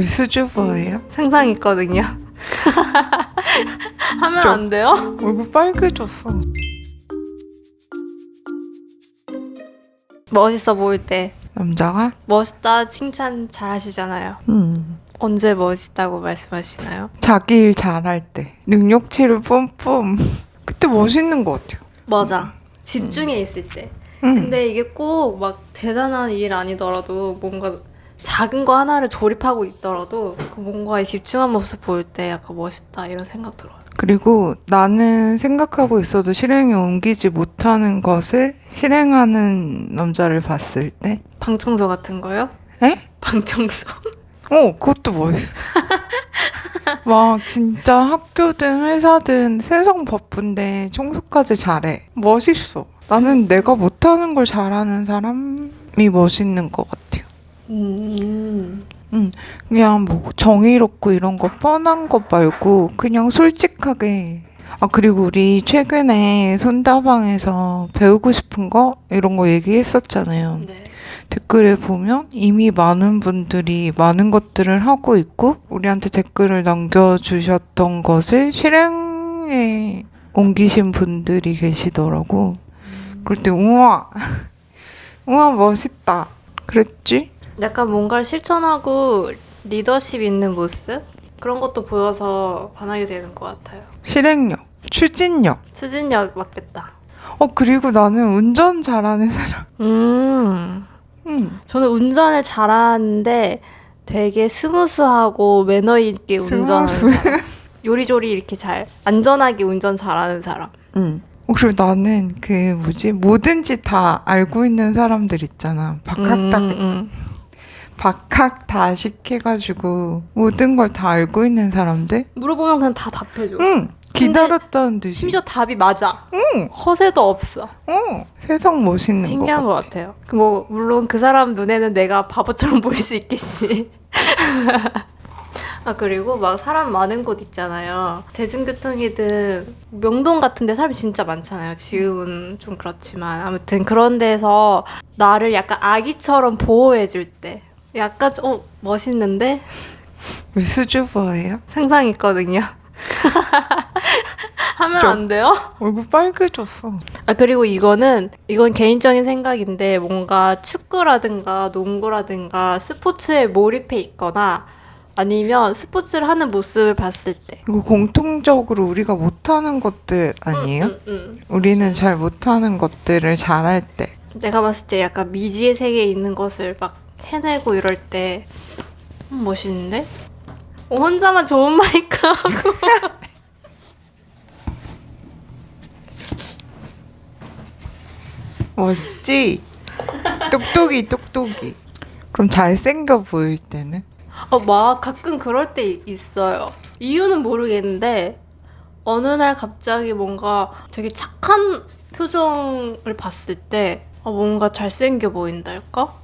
왜 수줍어해요? 상상했거든요. 하면 진짜? 안 돼요? 얼굴 빨개졌어. 멋있어 보일 때 남자가? 멋있다 칭찬 잘 하시잖아요. 음. 언제 멋있다고 말씀하시나요? 자기 일 잘할 때. 능력치를 뿜뿜. 그때 멋있는 것 같아요. 맞아. 집중해 있을 때. 음. 근데 이게 꼭 막 대단한 일 아니더라도 뭔가 작은 거 하나를 조립하고 있더라도 그 뭔가에 집중한 모습 보일 때 약간 멋있다 이런 생각 들어요. 그리고 나는 생각하고 있어도 실행에 옮기지 못하는 것을 실행하는 남자를 봤을 때. 방청소 같은 거요? 에? 방청소. 어, 그것도 멋있어. 막 진짜 학교든 회사든 세상 바쁜데 청소까지 잘해. 멋있어. 나는 내가 못하는 걸 잘하는 사람이 멋있는 것 같아 요. 음. 응, 그냥 뭐 정의롭고 이런 거 뻔한 것 말고 그냥 솔직하게. 아, 그리고 우리 최근에 손다방에서 배우고 싶은 거 이런 거 얘기했었잖아요. 네. 댓글에 보면 이미 많은 분들이 많은 것들을 하고 있고 우리한테 댓글을 남겨주셨던 것을 실행에 옮기신 분들이 계시더라고. 그럴 때 우와 우와 멋있다 그랬지? 약간 뭔가를 실천하고 리더십 있는 모습 그런 것도 보여서 반하게 되는 것 같아요. 실행력, 추진력. 추진력 맞겠다. 어 그리고 나는 운전 잘하는 사람. 음. 응. 저는 운전을 잘하는데 되게 스무스하고 매너 있게 운전하는 스무스. 사람. 요리조리 이렇게 잘 안전하게 운전 잘하는 사람. 응. 어, 그리고 나는 그 뭐지 뭐든지 다 알고 있는 사람들 있잖아. 박학다 음, 음. 박학 다식 해가지고 모든 걸 다 알고 있는 사람들? 물어보면 그냥 다 답해줘. 응 기다렸다는 듯이 심지어 답이 맞아. 응. 허세도 없어. 어 세상 멋있는 신기한 거것 같아요. 그뭐 물론 그 사람 눈에는 내가 바보처럼 보일 수 있겠지. 아 그리고 막 사람 많은 곳 있잖아요. 대중교통이든 명동 같은 데 사람이 진짜 많잖아요. 지금은 좀 그렇지만 아무튼 그런 데서 나를 약간 아기처럼 보호해 줄 때 약간 좀, 어 멋있는데 왜 수줍어해요? 상상했거든요. 하면 진짜? 안 돼요? 얼굴 빨개졌어 아 그리고 이거는 이건 개인적인 생각인데 뭔가 축구라든가 농구라든가 스포츠에 몰입해 있거나 아니면 스포츠를 하는 모습을 봤을 때 이거 공통적으로 우리가 못하는 것들 아니에요? 음, 음. 우리는 잘 못하는 것들을 잘할 때 내가 봤을 때 약간 미지의 세계에 있는 것을 막 해내고 이럴 때 음, 멋있는데? 어, 혼자만 좋은 마이크 하고 멋있지? 똑똑이 똑똑이 그럼 잘생겨 보일 때는? 어, 막 가끔 그럴 때 이- 있어요. 이유는 모르겠는데 어느 날 갑자기 뭔가 되게 착한 표정을 봤을 때 어, 뭔가 잘생겨 보인달까?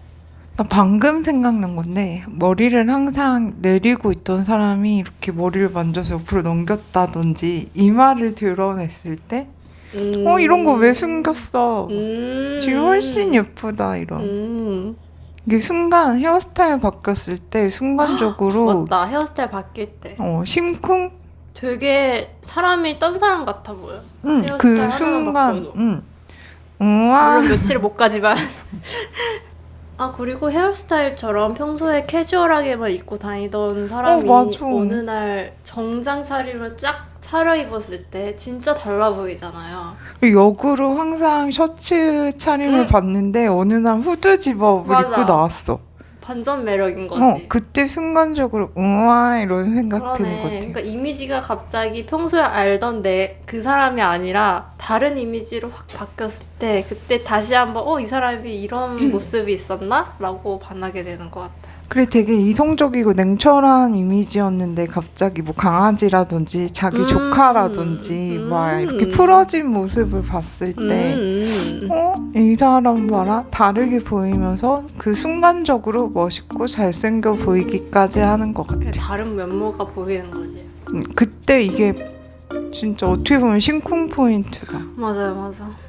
나 방금 생각난 건데 머리를 항상 내리고 있던 사람이 이렇게 머리를 만져서 옆으로 넘겼다든지 이마를 드러냈을 때 음. 어 이런 거 왜 숨겼어 음. 지금 훨씬 예쁘다 이런 음. 이게 순간 헤어스타일 바뀌었을 때 순간적으로 맞다. 헤어스타일 바뀔 때 어 심쿵 되게 사람이 딴 사람 같아 보여. 응, 그 순간. 응. 우와 물론 며칠을 못 가지만. 아 그리고 헤어스타일처럼 평소에 캐주얼하게만 입고 다니던 사람이 어, 맞아. 어느 날 정장 차림을 쫙 차려입었을 때 진짜 달라 보이잖아요. 역으로 항상 셔츠 차림을 응. 봤는데 어느 날 후드 집업을 맞아. 입고 나왔어 반전 매력인 거지. 어 그때 순간적으로 우와 이런 생각 드는 것. 같아 그러니까 이미지가 갑자기 평소에 알던 내 그 사람이 아니라 다른 이미지로 확 바뀌었을 때 그때 다시 한번 어 이 사람이 이런 음. 모습이 있었나?라고 반하게 되는 것 같아. 그래 되게 이성적이고 냉철한 이미지였는데 갑자기 뭐 강아지라든지 자기 음. 조카라든지 막 이렇게 음. 풀어진 모습을 봤을 때 음. 어? 이 사람 봐라 다르게 보이면서 그 순간적으로 멋있고 잘생겨 보이기까지 하는 것 같아 다른 면모가 보이는 거지. 음, 그때 이게 진짜 어떻게 보면 심쿵 포인트다 맞아요, 맞아.